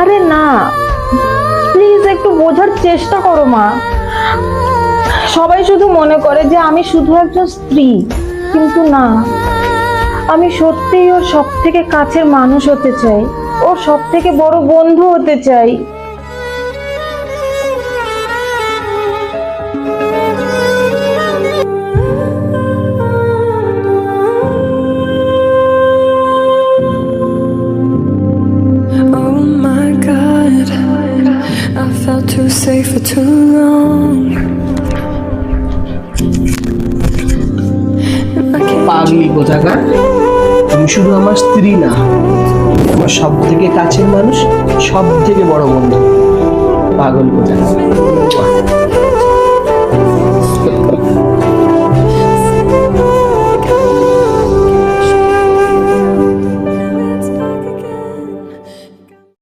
আরে না। প্লিজ একটু বোঝার চেষ্টা করো, মা। সবাই শুধু মনে করে যে আমি শুধু একজন স্ত্রী, কিন্তু না। আমি সত্যিই ওর সব থেকে কাছের মানুষ হতে চাই, ওর সব থেকে বড় বন্ধু হতে চাই। Felt too safe for too long. পাগলি কোথাকার? তুমি শুধু আমার স্ত্রী না আমার সব থেকে কাছের মানুষ সব থেকে বড় বন্ধু। পাগল কোথাকার?